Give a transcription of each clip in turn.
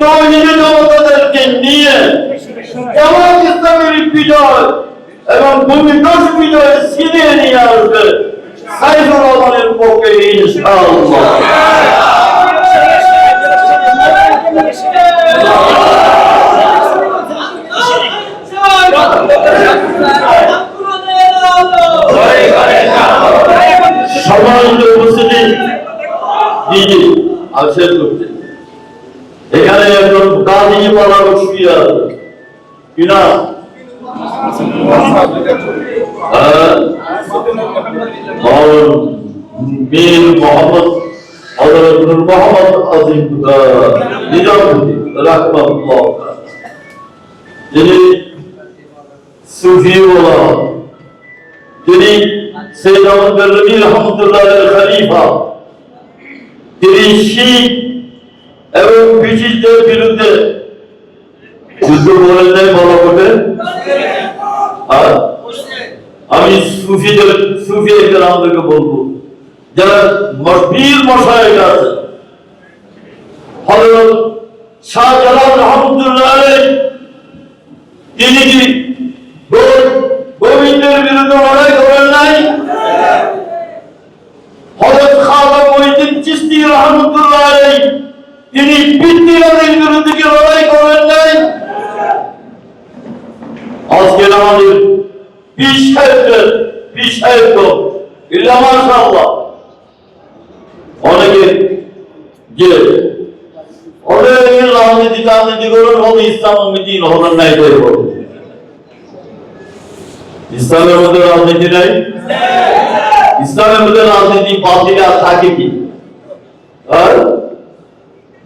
তৌহিদি নিয়ে জামাত ইসলামের বিজয় এবং ভূমি দোষ বিজয় নিয়ে আসবে সাইফুর রহমানের পক্ষে ইনশাআল্লাহ। উপস্থিতি শেষ করছি এখানে একজন কাজী পড়ানো শুয়ে আছে। কিনা বীর হ্যাঁ? মোহাম্মদ মোহাম্মদ আজিম নিজামুদ্দিন রাহমাতুল্লাহ তিনি সৈয়দ আহমদ রবি রহমতুল্লাহ খলিফা। তিনি শিখ এবং ব্রিটিশদের বিরুদ্ধে যুদ্ধ করেন নাই বটে আর আমি সুফিদের, সুফি আমাদেরকে বলব, যারা মশবীর মশাইরা আছে। হযরত শাহজালাল রহমতুল্লাহ তিনি কি গোবিন্দের বিরুদ্ধে লড়াই করেন নাই? হযরত খাজা মহিউদ্দিন চিশতি রহমতুল্লাহ তিনি পিতৃবাদের বিরুদ্ধে লড়াই করেন নাই আজকের আমাদের পীর সাহেবদের, পীর সাহেব অনেকে যে রাজনীতি রাজনীতি করেন হবে ইসলাম মিটিং হবেন নাই ইসলামের মধ্যে রাজনীতি নাই? ইসলামের মধ্যে রাজনীতি বাতিল আর থাকে কি?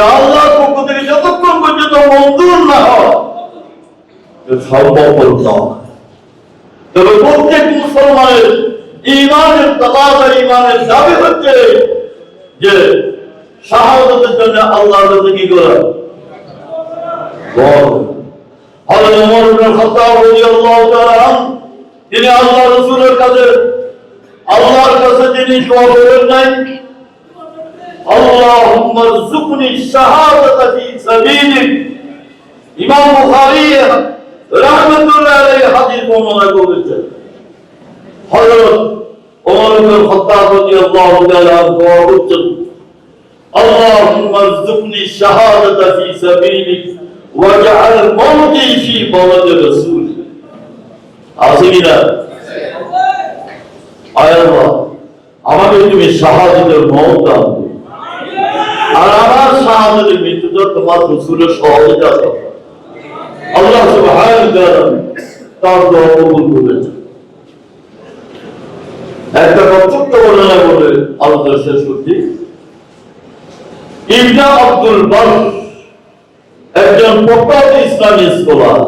আল্লাহর পক্ষ থেকে যতক্ষণ পর্যন্ত মঞ্জুর না হয় এটা সম্ভব তবে প্রত্যেক মুসলমানের ইমানের তাবাদা ইমানের দাবি হচ্ছে যে শাহাদাতের জন্য আল্লাহর কাছে কি করে? হযরত ওমর ইবনে খাত্তাব রাদিয়াল্লাহু তাআলা তিনি আল্লাহ রাসূলের কাছে, আল্লাহর কাছে তিনি দোয়া করেন নাই আল্লাহুম্মা রযুকনি শাহাদাতা ফি সাবিলিক ইমাম বুখারী রাহমাতুল্লাহ আলাইহি হাদিস বর্ণনা করেছেন হযরত ওমর ইবনে খাত্তাব রাদিয়াল্লাহু তাআলা আনহু দোয়া করছেন اللهم ارزقني الشهادة في سبيلك واجعل موتي في بلد رسولك আছে কিনা আয় আল্লাহ আমাকে তুমি শাহাদাতের মত দাও আর আমার শাহাদাতের মৃত্যুটা তোমার রসুলের আছে। আল্লাহ তার দোয়া কবুল একটা ছোট্ট বর্ণনা বলে শেষ করছি। ইবনা আব্দুল বার একজন ইসলামী স্কলার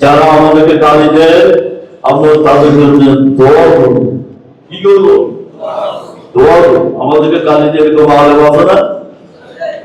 যারা আমাদেরকে গালি দেয়, আমরা তাদের জন্য দোয়া করব কি করব? দোয়া আমাদেরকে গালি দিয়ে কেউ ভালো আছে না?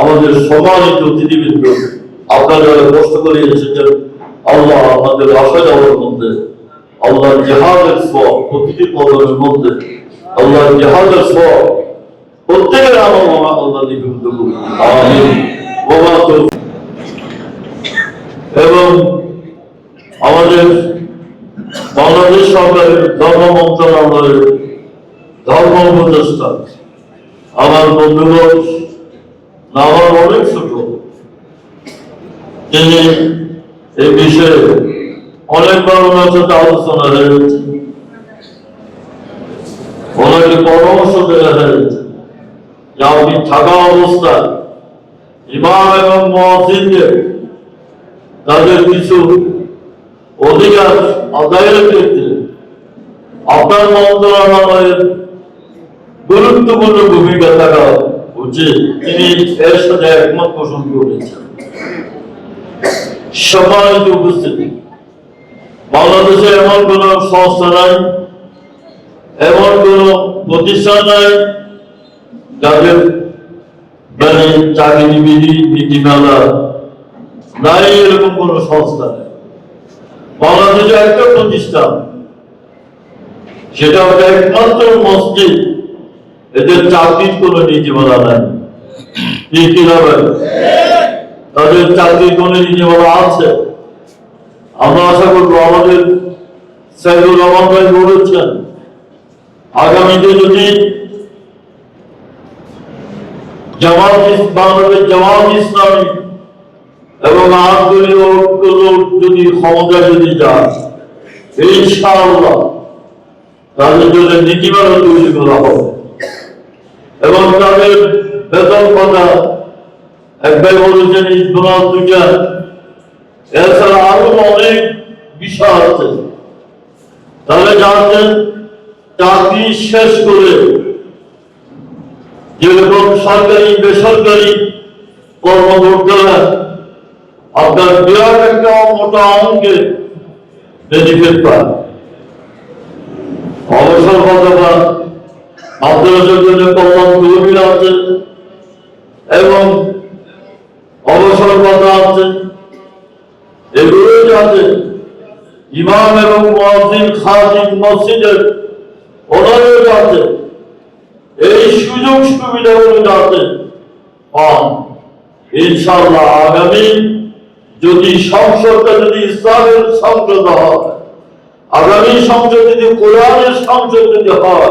আমাদের সম্মানিত অতিথিবৃন্দ আপনারা কষ্ট করে এসেছেন, আল্লাহ আমাদের আসা যাওয়ার মধ্যে আল্লাহ জেহাদের সব প্রতিটি কদমের মধ্যে আল্লাহ জেহাদের সব প্রত্যেকের আমার মামা আল্লাহ লিপিবদ্ধ করুন। এবং আমাদের বাংলাদেশ সরকারের ধর্ম মন্ত্রণালয়ের ধর্ম উপদেষ্টা, আমার বন্ধুগণ আমার অনেক ছোট তিনি এই বিষয়ে অনেকবার ওনার সাথে আলোচনা হয়েছে। ওনাকে পরামর্শ দেওয়া হয়েছে যে আপনি থাকা অবস্থায় ইমাম এবং মহাসিনদের তাদের কিছু অধিকার আদায়ের ক্ষেত্রে আপনার মন্ত্রণালয়ের গুরুত্বপূর্ণ ভূমিকা থাকা উচিত তিনি এর সাথে একমত পোষণ করেছেন। সম্মানিত উপস্থিতি, বাংলাদেশে এমন কোন সংস্থা নাই, এমন কোন প্রতিষ্ঠান নাই, যাদের মানে চাকরি বিধি নীতিমালা নাই, এরকম কোন সংস্থা নেই। বাংলাদেশে একটা প্রতিষ্ঠান, সেটা হচ্ছে একমাত্র মসজিদ। এদের চাকরির কোন নীতিমালা নাই। তাদের চাকরির কোন নীতিমালা আছে? আমরা আশা করব আমাদের সাইদুর রহমান ভাই বলেছেন, আগামীতে যদি ইসলামী এবং যদি ক্ষমতা যদি যায় তাদের জন্য নীতিমালা তৈরি করা হবে। এবং তাদের বেতন কথা একবার বলেছেন ইসলাম দুটা এছাড়া আরও অনেক বিষয় আছে। তাহলে জানতেন, চাকরি শেষ করে যেরকম সরকারি, বেসরকারি কর্মকর্তারা আপনার বিরাট একটা মোটা অঙ্কে বেনিফিট পায় অবসর ভাতা মাদ্রাসার জন্য কল্যাণ তহবিল আছে এবং অবসর ভাতা আছে এগুলো যাতে ইমাম এবং মসজিদ খাদিম মসজিদের ওনারও যাতে এই সুযোগ সুবিধাগুলো যাতে পান ইনশাআল্লাহ আগামী যদি সংসদটা যদি ইসলামের সংসদ হয়, আগামী সংসদ যদি কোরআনের সংসদ যদি হয়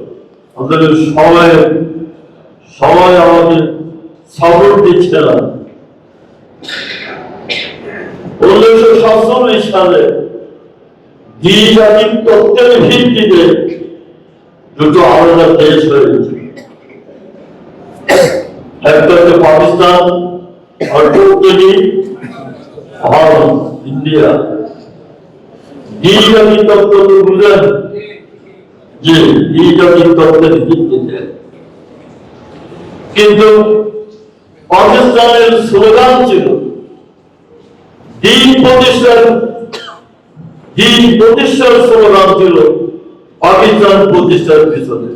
আমাদের সময় সময় আমাকে সাপোর্ট দিচ্ছে না। উনিশশো সাতচল্লিশ সালে দ্বিজাতিক তত্ত্বের ভিত্তিতে দুটো আলাদা দেশ হয়েছে একটা হচ্ছে পাকিস্তান, আর ভারত, ইন্ডিয়া। দ্বিজাতিক তত্ত্ব বুঝলেন যে দ্বিজাতিক তত্ত্বের ভিত্তিতে কিন্তু পাকিস্তানের স্লোগান ছিল, দিন প্রতিষ্ঠার দিন প্রতিষ্ঠার স্লোগান ছিল পাকিস্তান প্রতিষ্ঠার পিছনে।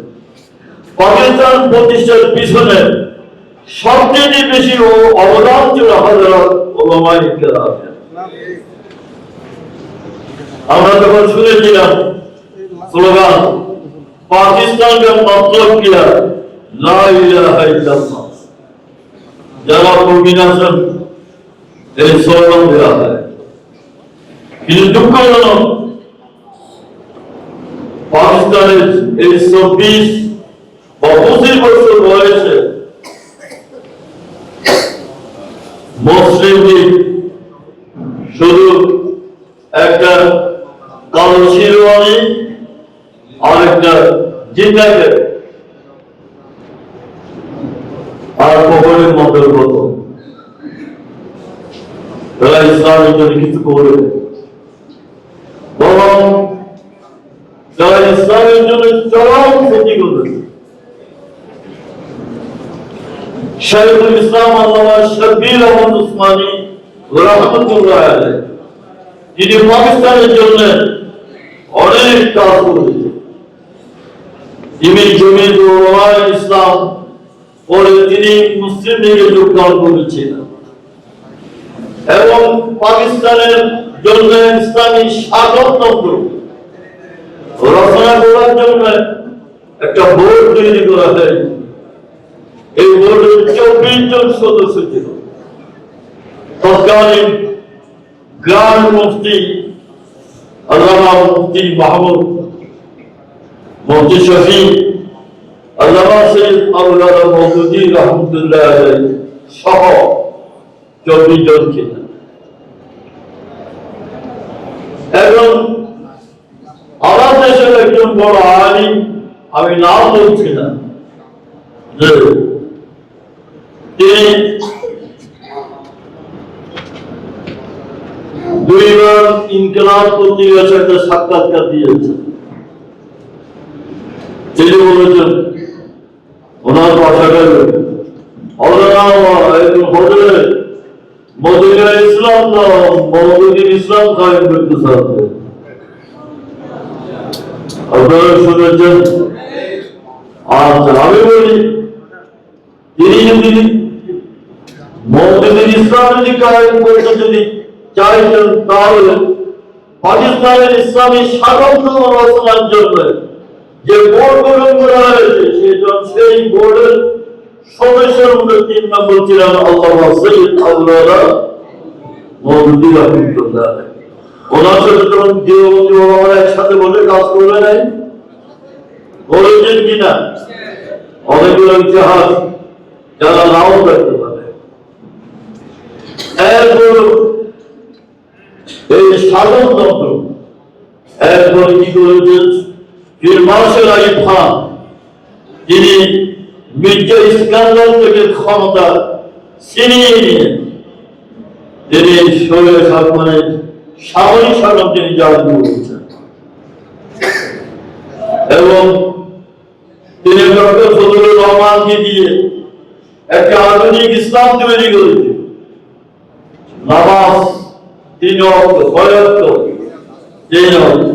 পাকিস্তান প্রতিষ্ঠার পিছনে সবচেয়ে বেশি অবদান ছিল আমরা যখন শুনেছিলাম স্লোগান पाकिस्तान का मतलब क्या ला इलाहा इल्लल्लाह যারা কম্বিনেশন এই স্লোগান দেওয়া হয় কিন্তু দুঃখজনক পাকিস্তানের এই চব্বিশ বা পঁচিশ বছর বয়সে মুসলিম লীগ শুধু একটা কালো শিরোয়ানি আর একটা জিন্দাকে আর কবরের মধ্যে মতো তারা ইসলামের জন্য কিছু করবে বরং যারা ইসলামের জন্য চরম ক্ষতি করেছে শাইখুল ইসলাম আল্লামা শব্বির আহমদ উসমানী রহমতুল্লাহ আলাইহ যিনি পাকিস্তানের জন্য অনেক কাজ করেছেন যিনি জমি ইসলাম, পরে তিনি মুসলিম লীগে যোগদান করেছিলেন এবং পাকিস্তানের জন্য ইসলামী স্বাগতন্ত্র রচনা করার জন্য একটা বোর্ড তৈরি করা হয়েছে এই বোর্ডের চব্বিশ জন সদস্য ছিল। তৎকালীন গ্রাম মুফতি, আল্লামা মুফতি মাহমুদ মুফতি শফি, আল্লামা সৈয়দ আবুল্লাহ মহমুদি রহমতুল্লাহ সহ চব্বিশ জন ছিলেন। এবং আমার দেশের একজন বড় আলিম, আমি নাম বলছি না যে তিনি দুইবার ইনকলাব পত্রিকার সাথে সাক্ষাৎকার দিয়েছেন। তিনি বলেছেন ওনার ভাষাটা হজরে মদিনা ইসলাম না মদিন ইসলাম কায়েম করতে চাচ্ছে আপনারা শুনেছেন আচ্ছা আমি বলি তিনি যদি মদিনের ইসলাম যদি কায়েম করতে যদি চাইতেন তাহলে পাকিস্তানের ইসলামী স্বাতন্ত্র রচনার জন্য যে বোর্ড সেই বোর্ডের সদস্যের তিন ওনার সাথে একসাথে বসে কাজ করবে নাই? করেছেন কিনা? অনেকগুলো ইতিহাস যারা নাও করতে পারে। এই স্বাগতন্ত্র এরপর কি করেছেন? ফির মার্শাল আলী খান তিনি মির্জা ইস্কান্দার থেকে ক্ষমতা ছিনিয়ে নিয়ে তিনি শরীর সামরিক তিনি করেছেন। এবং তিনি ডক্টর ফজলুর রহমানকে দিয়ে একটা আধুনিক ইসলাম তৈরি করেছে নামাজ তিন অক্ট তিন অক্ট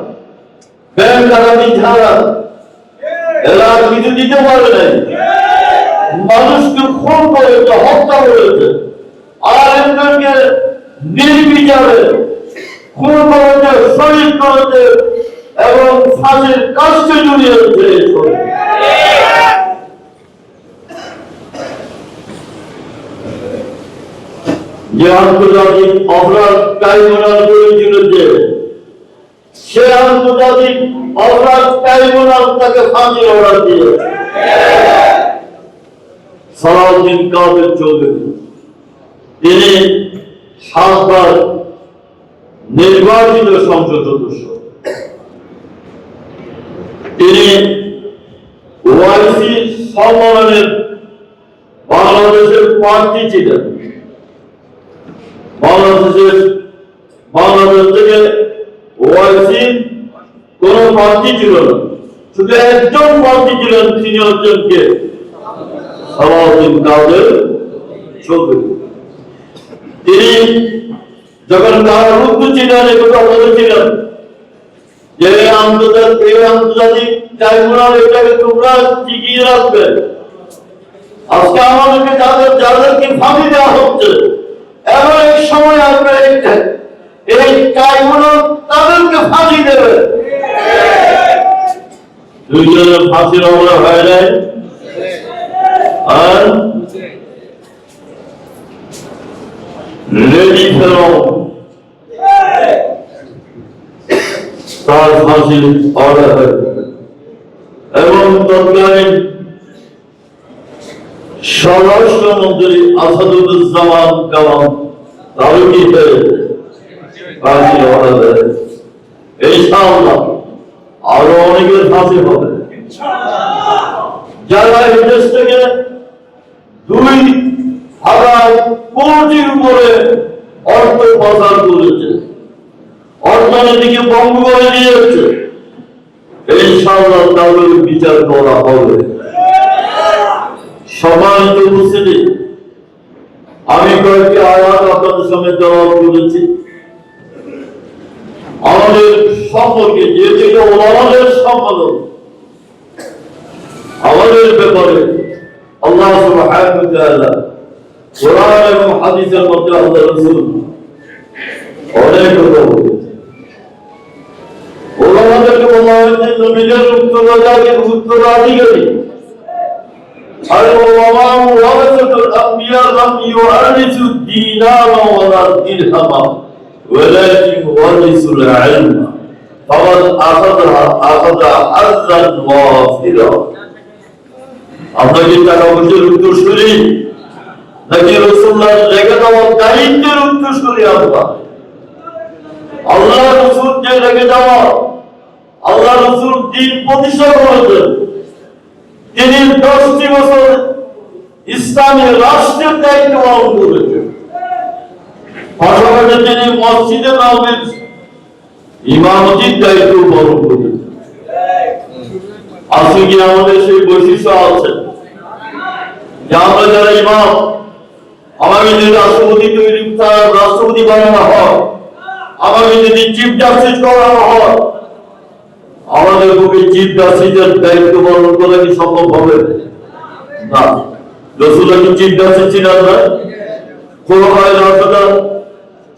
ব্যাংক ডাকাতি ছাড়া এরা কিছু দিতে পারে নাই মানুষকে খুন করেছে হত্যা করেছে। আর একজনকে নির্বিচারে খুন করেছে শহীদ করেছে এবং ফাঁসির কাজকে জড়িয়েছে যে আন্তর্জাতিক অপরাধ ট্রাইব্যুনাল করেছিল যে সে আন্তর্জাতিক অপরাধ ট্রাইব্যুনাল তাকে ফাঁসির অর্ডার দিয়েছে সালাউদ্দিন কাদের চৌধুরী, তিনি সাতবার নির্বাচিত সংসদ সদস্য। তিনি ওআইসি সম্মেলনের বাংলাদেশের প্রার্থী ছিলেন। বাংলাদেশের বাংলাদেশ থেকে ওআইসি কোন প্রার্থী ছিল না। শুধু একজন প্রার্থী ছিলেন, তিনি হচ্ছেন কে? সালাউদ্দিন তিনি যখন কারারুদ্ধ ছিলেন, এ বলেছিলেন যে আন্তর্জাতিক এই আন্তর্জাতিক ট্রাইব্যুনাল, এটাকে তোমরা টিকিয়ে রাখবে। আজকে আমাদেরকে যাদের, যাদেরকে ফাঁসি দেওয়া হচ্ছে এমন এক সময় আসবে এই- এই তাদেরকে ফাঁসি দেবে। দুইজনের ফাঁসির অবলা হয়ে যায়। আর রেডি ফেলো তার ফাঁসির অর্ডার হয়ে এবং তৎকালীন স্বরাষ্ট্রমন্ত্রী আসাদুজ্জামান কালাম তারও কি হয়েছে অর্ডার হয়েছে ইনশাআল্লাহ আরও অনেকের ফাঁসি হবে। যারা এই দেশ থেকে দুই হাজার কোটির উপরে অর্থ পাচার করেছে অর্থনীতিকে বন্ধ করে দিয়েছে ইনশাআল্লাহ তাদের বিচার করা হবে। সম্মানিত উপস্থিতি, আমি কয়েকটি আয়াত আপনাদের সামনে জবাব করেছি। আমাদের সম্পর্কে যে থেকে ওলামাদের সম্পাদন আমাদের ব্যাপারে আল্লাহ সুবহানাহু কোরআন এবং হাদিসের মধ্যে আল্লাহ রাসূল অনেক কথা বলেছেন ওলামাদেরকে বলা হয়েছে, নবীদের উত্তরাধিকারী উত্তরাধিকারী। আর ওলামা ওয়ারাসাতুল আম্বিয়া লাম ইউআরিসু দিনারা ওয়ালা দিরহামা। ولكن ورثوا العلم فقد أخذها أخذ حظا وافرا আমরা কি টাকা পয়সার উত্তরসূরি নাকি রসুল্লাহ রেখে দেওয়া দায়িত্বের উত্তরসূরি আমরা আল্লাহ রসুল যে রেখে দেওয়া আল্লাহ রসুল দিন প্রতিষ্ঠা করেছেন তিনি দশটি বছর ইসলামী রাষ্ট্রের দায়িত্ব পালন করেছেন পাশাপাশি তিনি মসজিদে নবীর ইমামতির দায়িত্ব পালন করেছেন আজকে আমাদের সেই বৈশিষ্ট্য আছে? যে আমরা যারা আমাকে যদি রাষ্ট্রপতি তৈরি রাষ্ট্রপতি বানানো হয়, আমাকে যদি চিফ জাস্টিস করানো হয়, আমাদের পক্ষে চিফ জাস্টিসের দায়িত্ব পালন করা কি সম্ভব হবে? না। রসুল্লাহ কি চিফ জাস্টিস ছিলেন না। খোলাফায়ে রাশিদা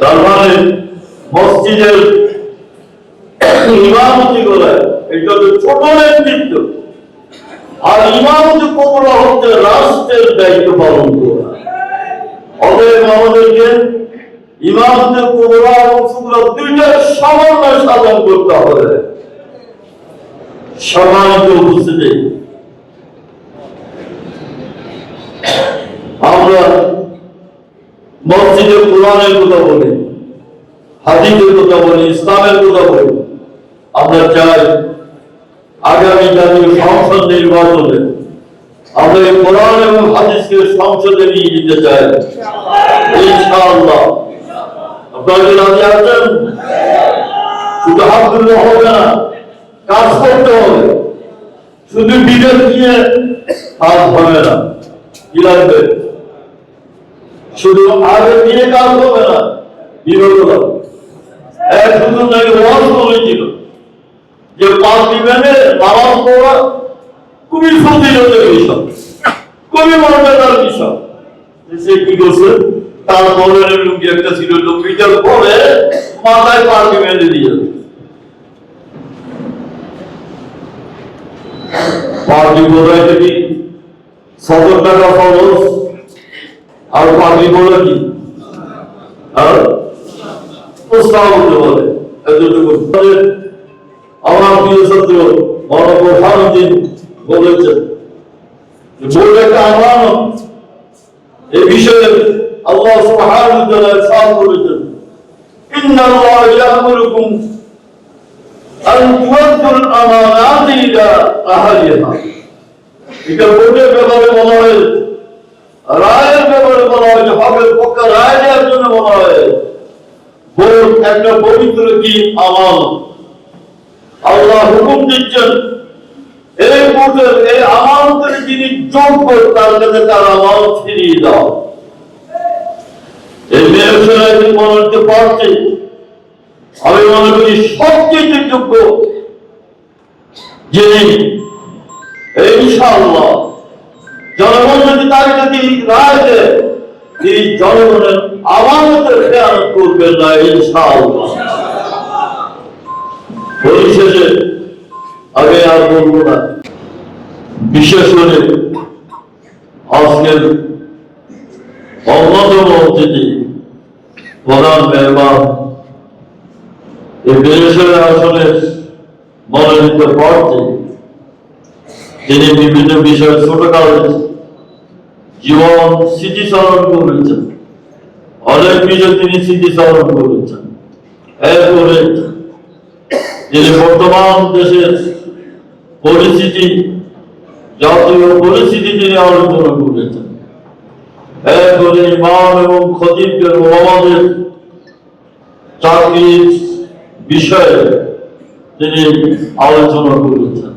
তার মানে মসজিদের ইমামতি করে, এটা হচ্ছে ছোট নেতৃত্ব। আর ইমামতি কোবরা হচ্ছে রাষ্ট্রের দায়িত্ব পালন করা। অতএব আমাদেরকে ইমামতের কোবরা এবং সুবরা দুইটার সমন্বয় সাধন করতে হবে। সম্মানিত উপস্থিতি। আমরা মসজিদে কোরআনের কথা বলি, হাদিসের কথা বলি, ইসলামের কথা বলি। আমরা চাই আগামী জাতীয় সংসদ নির্বাচনে আমরা এই কোরআন এবং হাদিসকে সংসদে নিয়ে যেতে চাই। ইনশাআল্লাহ। আপনারা রাজি আছেন? শুধু হাত তুললে হবে না, কাজ করতে হবে। শুধু বিবেক দিয়ে হাত হবে না। কি লাগবে? শুধু আগে দিয়ে কাজ হবে না হবে। এক দুজন নাকি ওয়াজ বলেছিল যে পাঁচ দিবেনে নামাজ পড়া খুবই ফজিলতের বিষয় খুবই মর্যাদার বিষয় সে কি করছে? তার বলের লুঙ্গি একটা ছিল লুঙ্গিটার পরে মাথায় পার্টি বেঁধে দিয়ে পার্টি বোঝাইতে কি সত্তর টাকা খরচ। আর পার্টি বলে কি? আর প্রস্তাব হতে পারে এতটুকু আমার প্রিয় সত্য মনোপ্রধানদিন বলেছেন বোর্ড একটা আমানত এ বিষয়ে আল্লাহ সুবহানাহু ওয়া তাআলা ইরশাদ করেছেন। ইন্না আল্লাহ ইয়া'মুরুকুম আন তুআদ্দুল আমানাতি হয় রায়ের ব্যাপারে বলা হয় হকের পক্ষে রায় দেওয়ার জন্য বলা হয়, বোর্ড একটা পবিত্র কি আমানত আল্লাহ হুকুম দিচ্ছেন, এই বোর্ডের এই আমানতের যিনি যোগ্য তার কাছে তার আমানত ফিরিয়ে দাও। এই মেয়েছেরা যদি মনে হতে পারছে আমি মনে করি সবচেয়ে যোগ্য যিনি ইনশাআল্লাহ জনগণ যদি তার যদি রায় দেয় এই জনগণের আমানতের খেয়াল করবেন না, ইনশাআল্লাহ। পরিশেষে আগে আর বলব না, বিশেষ করে আজকের অন্যতম অতিথি, প্রধান মেহমান, এই বিদেশের আসলে মনোনীত প্রার্থী, তিনি বিভিন্ন বিষয়ে ছোটকালে জীবন স্মৃতিচারণ করেছেন। অনেক বিষয় তিনি স্মৃতিচারণ করেছেন। এরপরে তিনি বর্তমান দেশের পরিস্থিতি, জাতীয় পরিস্থিতি তিনি আলোচনা করেছেন। এরপরে ইমাম এবং খতিবদের ওলামাদের চাকরির বিষয়ে তিনি আলোচনা করেছেন।